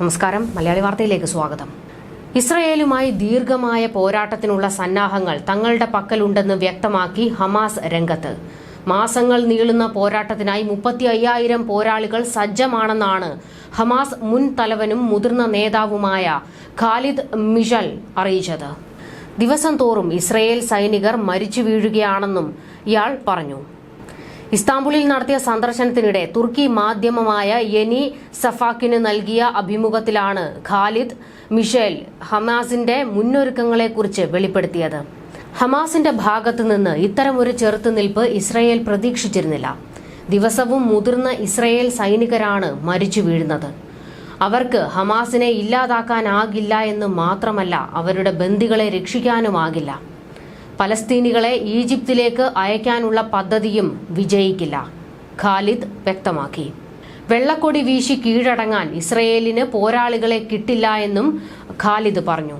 നമസ്കാരം. മലയാളി വാർത്തയിലേക്ക് സ്വാഗതം. ഇസ്രയേലുമായി ദീർഘമായ പോരാട്ടത്തിനുള്ള സന്നാഹങ്ങൾ തങ്ങളുടെ പക്കലുണ്ടെന്ന് വ്യക്തമാക്കി ഹമാസ് രംഗത്ത്. മാസങ്ങൾ നീളുന്ന പോരാട്ടത്തിനായി മുപ്പത്തി അയ്യായിരം പോരാളികൾ സജ്ജമാണെന്നാണ് ഹമാസ് മുൻ തലവനും മുതിർന്ന നേതാവുമായ ഖാലിദ് മിഷൽ അറിയിച്ചത്. ദിവസം തോറും ഇസ്രയേൽ സൈനികർ മരിച്ചു വീഴുകയാണെന്നും ഇയാൾ പറഞ്ഞു. ഇസ്താംബുളിൽ നടത്തിയ സന്ദർശനത്തിനിടെ തുർക്കി മാധ്യമമായ യെനി സഫാക്കിന് നൽകിയ അഭിമുഖത്തിലാണ് ഖാലിദ് മിഷേൽ ഹമാസിന്റെ മുന്നൊരുക്കങ്ങളെക്കുറിച്ച് വെളിപ്പെടുത്തിയത്. ഹമാസിന്റെ ഭാഗത്തുനിന്ന് ഇത്തരമൊരു ചെറുത്തുനിൽപ്പ് ഇസ്രയേൽ പ്രതീക്ഷിച്ചിരുന്നില്ല. ദിവസവും മുതിർന്ന ഇസ്രയേൽ സൈനികരാണ് മരിച്ചു വീഴുന്നത്. അവർക്ക് ഹമാസിനെ ഇല്ലാതാക്കാനാകില്ല എന്ന് മാത്രമല്ല അവരുടെ ബന്ദികളെ രക്ഷിക്കാനുമാകില്ല. പലസ്തീനികളെ ഈജിപ്തിലേക്ക് അയക്കാനുള്ള പദ്ധതിയും വിജയിക്കില്ല. ഖാലിദ് വ്യക്തമാക്കി. വെള്ളക്കൊടി വീശി കീഴടങ്ങാൻ ഇസ്രയേലിന് പോരാളികളെ കിട്ടില്ല എന്നും ഖാലിദ് പറഞ്ഞു.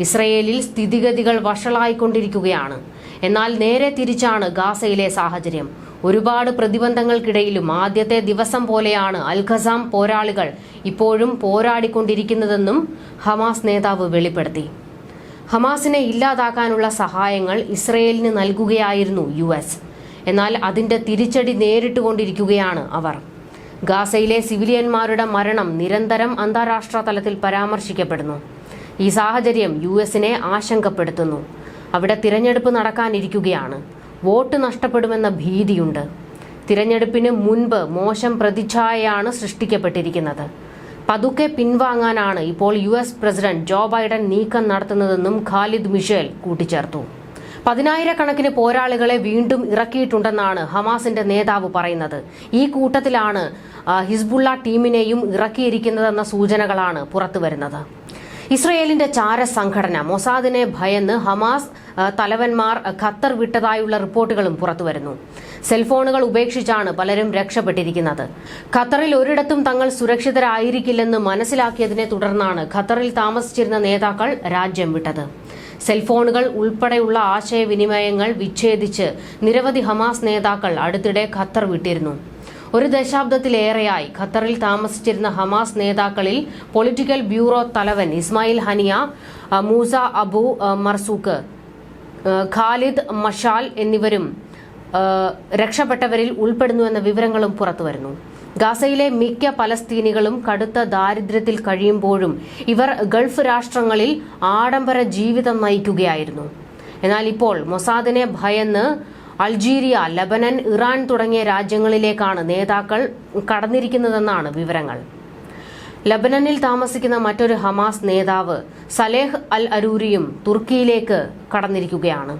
ഇസ്രയേലിൽ സ്ഥിതിഗതികൾ വഷളായിക്കൊണ്ടിരിക്കുകയാണ്. എന്നാൽ നേരെ തിരിച്ചാണ് ഗാസയിലെ സാഹചര്യം. ഒരുപാട് പ്രതിബന്ധങ്ങൾക്കിടയിലും ആദ്യത്തെ ദിവസം പോലെയാണ് അൽഖസാം പോരാളികൾ ഇപ്പോഴും പോരാടിക്കൊണ്ടിരിക്കുന്നതെന്നും ഹമാസ് നേതാവ് വെളിപ്പെടുത്തി. ഹമാസിനെ ഇല്ലാതാക്കാനുള്ള സഹായങ്ങൾ ഇസ്രയേലിന് നൽകുകയായിരുന്നു യു എസ്. എന്നാൽ അതിന്റെ തിരിച്ചടി നേരിട്ടുകൊണ്ടിരിക്കുകയാണ് അവർ. ഗാസയിലെ സിവിലിയന്മാരുടെ മരണം നിരന്തരം അന്താരാഷ്ട്ര തലത്തിൽ പരാമർശിക്കപ്പെടുന്നു. ഈ സാഹചര്യം യു എസിനെ ആശങ്കപ്പെടുത്തുന്നു. അവിടെ തിരഞ്ഞെടുപ്പ് നടക്കാനിരിക്കുകയാണ്. വോട്ട് നഷ്ടപ്പെടുമെന്ന ഭീതിയുണ്ട്. തിരഞ്ഞെടുപ്പിന് മുൻപ് മോശം പ്രതിച്ഛായയാണ് സൃഷ്ടിക്കപ്പെട്ടിരിക്കുന്നത്. പതുക്കെ പിൻവാങ്ങാനാണ് ഇപ്പോൾ U S president Joe Biden നീക്കം നടത്തുന്നതെന്നും ഖാലിദ് മിഷേൽ കൂട്ടിച്ചേർത്തു. പതിനായിരക്കണക്കിന് പോരാളികളെ വീണ്ടും ഇറക്കിയിട്ടുണ്ടെന്നാണ് ഹമാസിന്റെ നേതാവ് പറയുന്നത്. ഈ കൂട്ടത്തിലാണ് ഹിസ്ബുള്ള ടീമിനെയും ഇറക്കിയിരിക്കുന്നതെന്ന സൂചനകളാണ് പുറത്തുവരുന്നത്. ഇസ്രയേലിന്റെ ചാര സംഘടന മൊസാദിനെ ഭയന്ന് ഹമാസ് തലവന്മാർ ഖത്തർ വിട്ടതായുള്ള റിപ്പോർട്ടുകളും പുറത്തുവരുന്നു. സെൽഫോണുകൾ ഉപേക്ഷിച്ചാണ് പലരും രക്ഷപ്പെട്ടിരിക്കുന്നത്. ഖത്തറിൽ ഒരിടത്തും തങ്ങൾ സുരക്ഷിതരായിരിക്കില്ലെന്ന് മനസ്സിലാക്കിയതിനെ തുടർന്നാണ് ഖത്തറിൽ താമസിച്ചിരുന്ന നേതാക്കൾ രാജ്യം വിട്ടത്. സെൽഫോണുകൾ ഉൾപ്പെടെയുള്ള ആശയവിനിമയങ്ങൾ വിച്ഛേദിച്ച് നിരവധി ഹമാസ് നേതാക്കൾ അടുത്തിടെ ഖത്തർ വിട്ടിരുന്നു. ഒരു ദശാബ്ദത്തിലേറെയായി ഖത്തറിൽ താമസിച്ചിരുന്ന ഹമാസ് നേതാക്കളിൽ പൊളിറ്റിക്കൽ ബ്യൂറോ തലവൻ ഇസ്മായിൽ ഹനിയ മൂസ അബു മർസൂക്ക് ഖാലിദ് മഷാൽ എന്നിവരും രക്ഷപ്പെട്ടവരിൽ ഉൾപ്പെടുന്നുവെന്ന വിവരങ്ങളും പുറത്തുവരുന്നു ഗാസയിലെ മിക്ക പലസ്തീനികളും കടുത്ത ദാരിദ്ര്യത്തിൽ കഴിയുമ്പോഴും ഇവർ ഗൾഫ് രാഷ്ട്രങ്ങളിൽ ആഡംബര ജീവിതം നയിക്കുകയായിരുന്നു. എന്നാൽ ഇപ്പോൾ മൊസാദിനെ ഭയന്ന് അൾജീരിയ ലബനൻ ഇറാൻ തുടങ്ങിയ രാജ്യങ്ങളിലേക്കാണ് നേതാക്കൾ കടന്നിരിക്കുന്നതെന്നാണ് വിവരങ്ങൾ. ലബനനിൽ താമസിക്കുന്ന മറ്റൊരു ഹമാസ് നേതാവ് സലേഹ് അൽ അരൂരിയും തുർക്കിയിലേക്ക് കടന്നിരിക്കുകയാണ്.